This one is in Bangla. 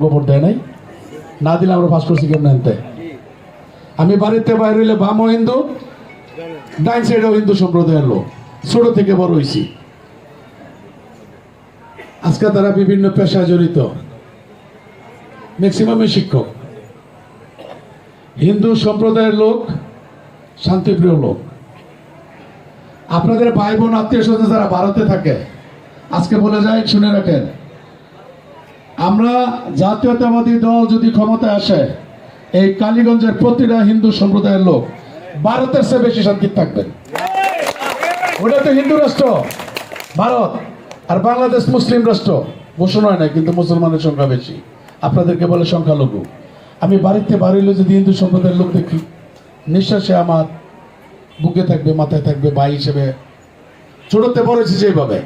গোবর দেয় নাই। না দিলে আমরা পাস করছি কেমন আনতে আমি বাড়িতে বাইরে হইলে বামও হিন্দু, ডাইন সাইডেও হিন্দু সম্প্রদায়ের লোক। ছোট থেকে বড় হয়েছি আজকে তারা বিভিন্ন পেশায় জড়িত। ম্যাক্সিমামই শিক্ষক। হিন্দু সম্প্রদায়ের লোক, শান্তিপ্রিয় লোক। আপনাদের ভাই বোন, আত্মীয় স্বজন যারা ভারতে থাকে, আজকে বলে যায়, শুনে রাখেন আমরা জাতীয়তাবাদী দল যদি ক্ষমতায় আসে, এই কালীগঞ্জের প্রতিটা হিন্দু সম্প্রদায়ের লোক ভারতের চেয়ে বেশি শান্তি থাকবেন। ওটা তো হিন্দু রাষ্ট্র, ভারত আর বাংলাদেশ মুসলিম রাষ্ট্র। ঘোষণা হয় না, কিন্তু মুসলমানের সংখ্যা বেশি। আপনাদেরকে বলে সংখ্যালঘু। আমি বাড়িতে বাড়িলে যদি হিন্দু সম্প্রদায়ের লোক দেখি, নিঃশ্বাসে আমার বুকে থাকবে, মাথায় থাকবে, ভাই হিসেবে। ছোটতে পড়েছি যেভাবে।